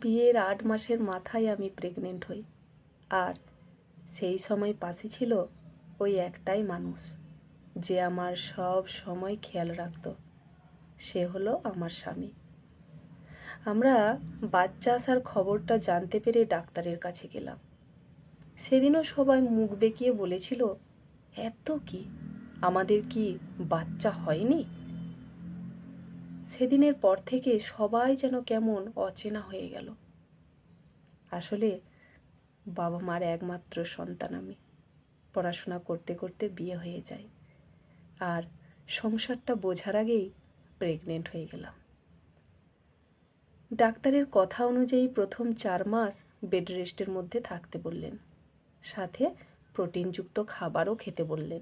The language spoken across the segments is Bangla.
বিয়ের আট মাসের মাথায় আমি প্রেগনেন্ট হই। আর সেই সময় পাশে ছিল ওই একটাই মানুষ, যে আমার সব সময় খেয়াল রাখতো। সে হলো আমার স্বামী। আমরা বাচ্চা আসার খবরটা জানতে পেরে ডাক্তারের কাছে গেলাম। সেদিনও সবাই মুখ বেঁকিয়ে বলেছিল, এত কি? আমাদের কি বাচ্চা হয়নি? সেদিনের পর থেকে সবাই যেন কেমন অচেনা হয়ে গেল। আসলে বাবা মার একমাত্র সন্তান আমি। পড়াশোনা করতে করতে বিয়ে হয়ে যায়। আর সংসারটা বোঝার আগেই প্রেগনেন্ট হয়ে গেলাম। ডাক্তারের কথা অনুযায়ী প্রথম চার মাস বেড রেস্টের মধ্যে থাকতে বললেন। সাথে প্রোটিনযুক্ত খাবারও খেতে বললেন।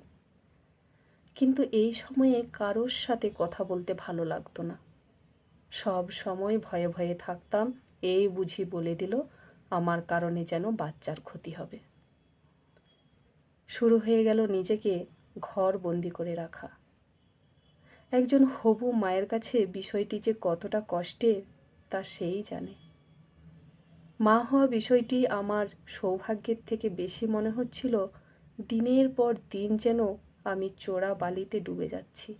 কিন্তু এই সময়ে কারোর সাথে কথা বলতে ভালো লাগতো না। সব সময় ভয়ে ভয়ে থাকতাম, এই বুঝি বলে দিল, আমার কারণে যেন বাচ্চার ক্ষতি হবে। শুরু হয়ে গেল নিজেকে ঘর বন্দি করে রাখা। একজন হবু মায়ের কাছে বিষয়টি যে কতটা কষ্টে, তা সেই জানে। মা হওয়া বিষয়টি আমার সৌভাগ্যের থেকে বেশি মনে হচ্ছিল, দিনের পর দিন যেন আমি চোরা বালিতে ডুবে যাচ্ছি।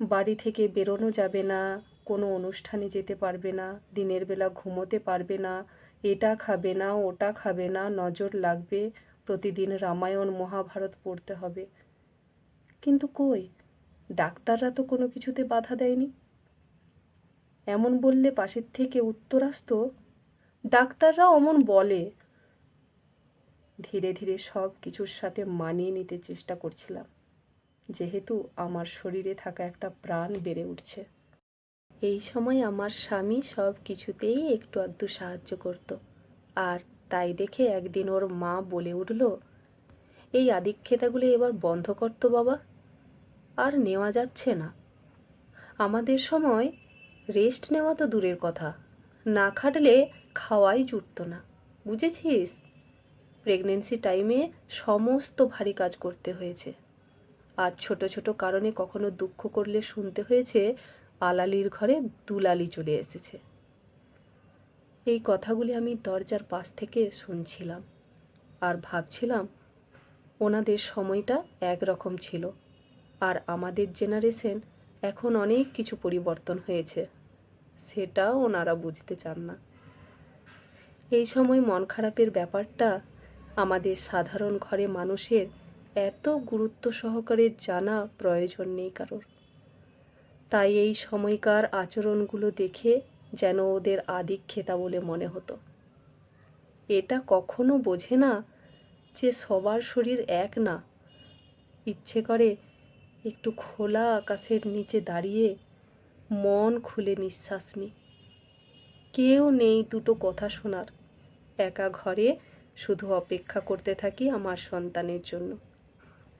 বাড়ি থেকে বেরোনো যাবে না, কোনো অনুষ্ঠানে যেতে পারবে না, দিনের বেলা ঘুমোতে পারবে না, এটা খাবে না, ওটা খাবে না, নজর লাগবে, প্রতিদিন রামায়ণ, মহাভারত পড়তে হবে। কিন্তু কই? ডাক্তাররা তো কোনো কিছুতে বাধা দেয়নি। এমন বললে পাশের থেকে উত্তর আসতো ডাক্তাররা অমন বলে ধীরে ধীরে সব কিছুর সাথে মানিয়ে নিতে চেষ্টা করছিলাম। যেহেতু আমার শরীরে থাকা একটা প্রাণ বেড়ে উঠছে। এই সময় আমার স্বামী সব কিছুতেই একটু আধটু সাহায্য করত। আর তাই দেখে একদিন ওর মা বলে উঠল, এই আদিক্ষেতাগুলো এবার বন্ধ করতো বাবা, আর নেওয়া যাচ্ছে না। আমাদের সময় রেস্ট নেওয়া তো দূরের কথা, না খাটলে খাওয়াই জুটতো না, বুঝেছিস? প্রেগনেন্সি টাইমে সমস্ত ভারী কাজ করতে হয়েছে। আর ছোট ছোট কারণে কখনো দুঃখ করলে শুনতে হয়েছে, আলালির ঘরে দুলালি চলে এসেছে। এই কথাগুলি আমি দরজার পাশ থেকে শুনছিলাম আর ভাবছিলাম, ওনাদের সময়টা একরকম ছিল আর আমাদের জেনারেশন এখন অনেক কিছু পরিবর্তন হয়েছে, সেটাও ওনারা বুঝতে চান না। এই সময় মন খারাপের ব্যাপারটা আমাদের সাধারণ ঘরে মানুষের এত গুরুত্ব সহকারে জানা প্রয়োজন নেই কারোর। তাই এই সময়কার আচরণগুলো দেখে যেন ওদের আদিক্ষেতা বলে মনে হতো। এটা কখনো বোঝে না যে সবার শরীর এক না। ইচ্ছে করে একটু খোলা আকাশের নিচে দাঁড়িয়ে মন খুলে নিঃশ্বাস নি। কেউ নেই দুটো কথা শোনার। একা ঘরে শুধু অপেক্ষা করতে থাকি আমার সন্তানের জন্য।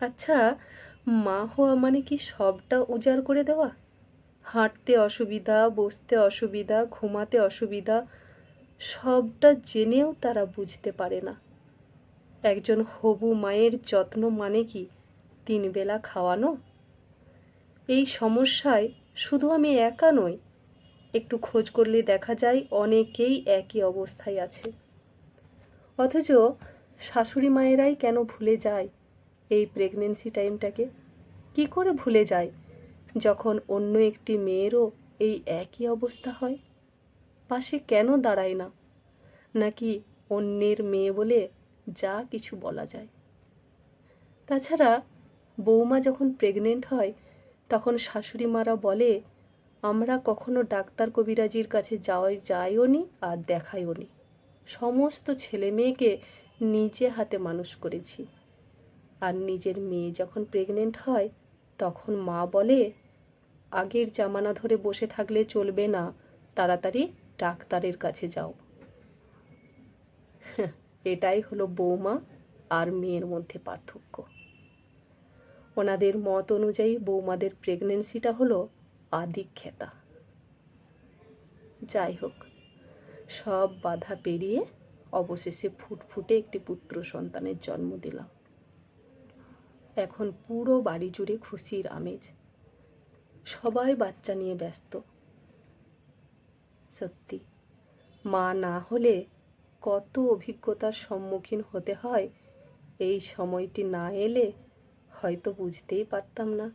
আচ্ছা মা হওয়া মানে কি সবটা উজাড় করে দেওয়া? হাঁটতে অসুবিধা, বসতে অসুবিধা, ঘুমাতে অসুবিধা, সবটা জেনেও তারা বুঝতে পারে না। একজন হবু মায়ের যত্ন মানে কি তিন বেলা খাওয়ানো? এই সমস্যায় শুধু আমি একা নই, একটু খোঁজ করলে দেখা যায় অনেকেই একই অবস্থায় আছে। অথচ শাশুড়ি মায়েরাই কেন ভুলে যায় এই প্রেগনেন্সি টাইমটাকে কি করে ভুলে যায় যখন অন্য একটি মেয়েরও এই একই অবস্থা হয়? পাশে কেন দাঁড়ায় না? নাকি অন্যের মেয়ে বলে যা কিছু বলা যায়? তাছাড়া বৌমা যখন প্রেগনেন্ট হয়, তখন শাশুড়ি মারা বলে, আমরা কখনো ডাক্তার কবিরাজির কাছে যাওয়াই যাইও নি আর দেখাইও নি সমস্ত ছেলে মেয়েকে নিজে হাতে মানুষ করেছি। আর নিজের মেয়ে যখন প্রেগনেন্ট হয়, তখন মা বলে, আগের জামানা ধরে বসে থাকলে চলবে না, তাড়াতাড়ি ডাক্তারের কাছে যাও। এটাই হলো বৌমা আর মেয়ের মধ্যে পার্থক্য। ওনাদের মত অনুযায়ী বৌমাদের প্রেগনেন্সিটা হলো আদিক্ষেতা। যাই হোক সব বাধা পেরিয়ে অবশেষে ফুটফুটে একটি পুত্র সন্তানের জন্ম দিলাম। এখন পুরো বাড়ি জুড়ে খুশির আমেজ। সবাই বাচ্চা নিয়ে ব্যস্ত। সত্যি, মা না হলে কত অভিজ্ঞতার সম্মুখীন হতে হয়, এই সময়টি না এলে হয়তো বুঝতেই পারতাম না।